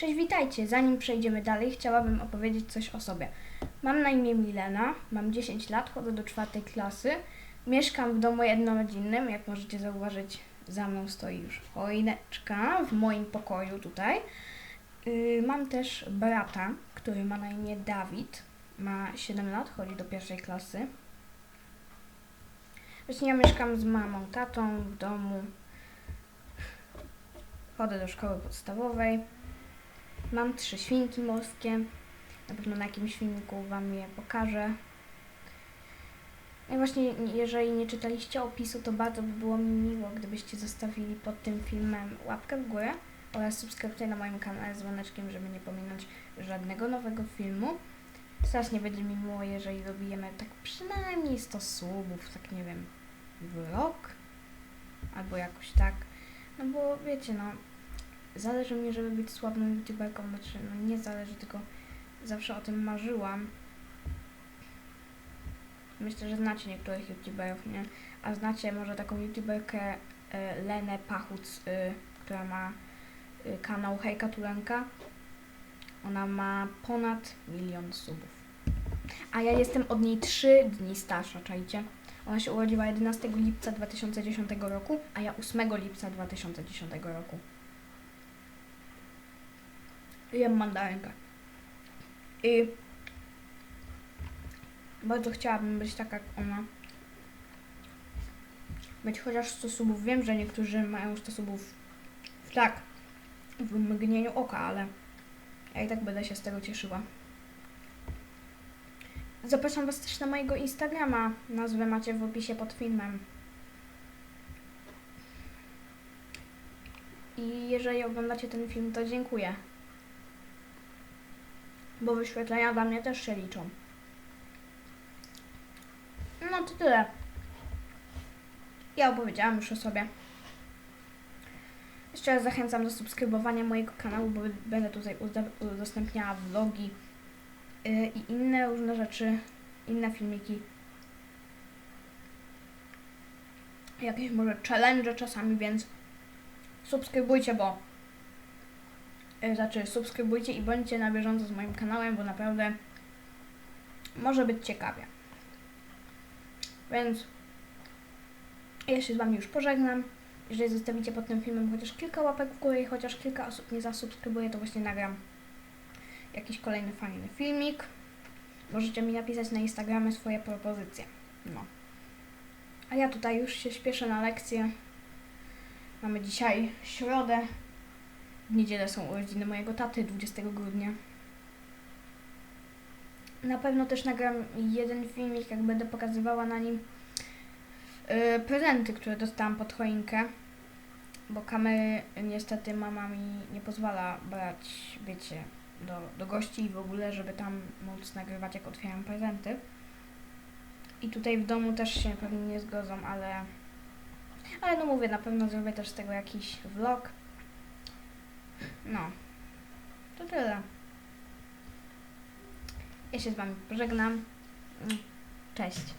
Cześć, witajcie. Zanim przejdziemy dalej, chciałabym opowiedzieć coś o sobie. Mam na imię Milena, mam 10 lat, chodzę do czwartej klasy. Mieszkam w domu jednorodzinnym, jak możecie zauważyć, za mną stoi już choineczka w moim pokoju tutaj. Yy, mam też brata, który ma na imię Dawid. Ma 7 lat, chodzi do pierwszej klasy. Właśnie ja mieszkam z mamą, tatą w domu. Chodzę do szkoły podstawowej. Mam trzy świnki morskie. Na pewno na jakimś filmiku Wam je pokażę. No i właśnie, jeżeli nie czytaliście opisu, to bardzo by było mi miło, gdybyście zostawili pod tym filmem łapkę w górę oraz subskrypcję na moim kanale z dzwoneczkiem, żeby nie pominąć żadnego nowego filmu. Strasznie będzie mi miło, jeżeli dobijemy tak przynajmniej 100 subów, tak nie wiem, w rok albo jakoś tak. No bo wiecie, no, zależy mi, żeby być sławną youtuberką, znaczy no nie zależy, tylko zawsze o tym marzyłam. Myślę, że znacie niektórych youtuberów, nie? A znacie może taką youtuberkę e, Lenę Pachuc, e, która ma e, kanał Hejka Tulenka. Ona ma ponad milion subów. A ja jestem od niej 3 dni starsza, czajcie? Ona się urodziła 11 lipca 2010 roku, a ja 8 lipca 2010 roku. Jem mandarynkę. I bardzo chciałabym być taka jak ona. Być chociaż 100 subów. Wiem, że niektórzy mają 100 subów w tak, w mgnieniu oka, ale ja i tak będę się z tego cieszyła. Zapraszam Was też na mojego Instagrama. Nazwę macie w opisie pod filmem. I jeżeli oglądacie ten film, to dziękuję. Bo wyświetlenia dla mnie też się liczą. No to tyle. Ja opowiedziałam już o sobie. Jeszcze raz zachęcam do subskrybowania mojego kanału, bo będę tutaj udostępniała vlogi yy, i inne różne rzeczy, inne filmiki. Jakieś może challenge czasami, więc subskrybujcie, bo znaczy subskrybujcie i bądźcie na bieżąco z moim kanałem, bo naprawdę może być ciekawie. Więc ja się z Wami już pożegnam. Jeżeli zostawicie pod tym filmem chociaż kilka łapek w górę i chociaż kilka osób mnie zasubskrybuje, to właśnie nagram jakiś kolejny fajny filmik. Możecie mi napisać na Instagramie swoje propozycje. No. A ja tutaj już się śpieszę na lekcję. Mamy dzisiaj środę. W niedzielę są urodziny mojego taty, 20 grudnia. Na pewno też nagram jeden filmik, jak będę pokazywała na nim yy, prezenty, które dostałam pod choinkę. Bo kamery niestety mama mi nie pozwala brać, wiecie, do, do gości i w ogóle, żeby tam móc nagrywać, jak otwieram prezenty. I tutaj w domu też się pewnie nie zgodzą, ale... Ale no mówię, na pewno zrobię też z tego jakiś vlog. No. To tyle. Ja się z Wami pożegnam. Mm, Cześć.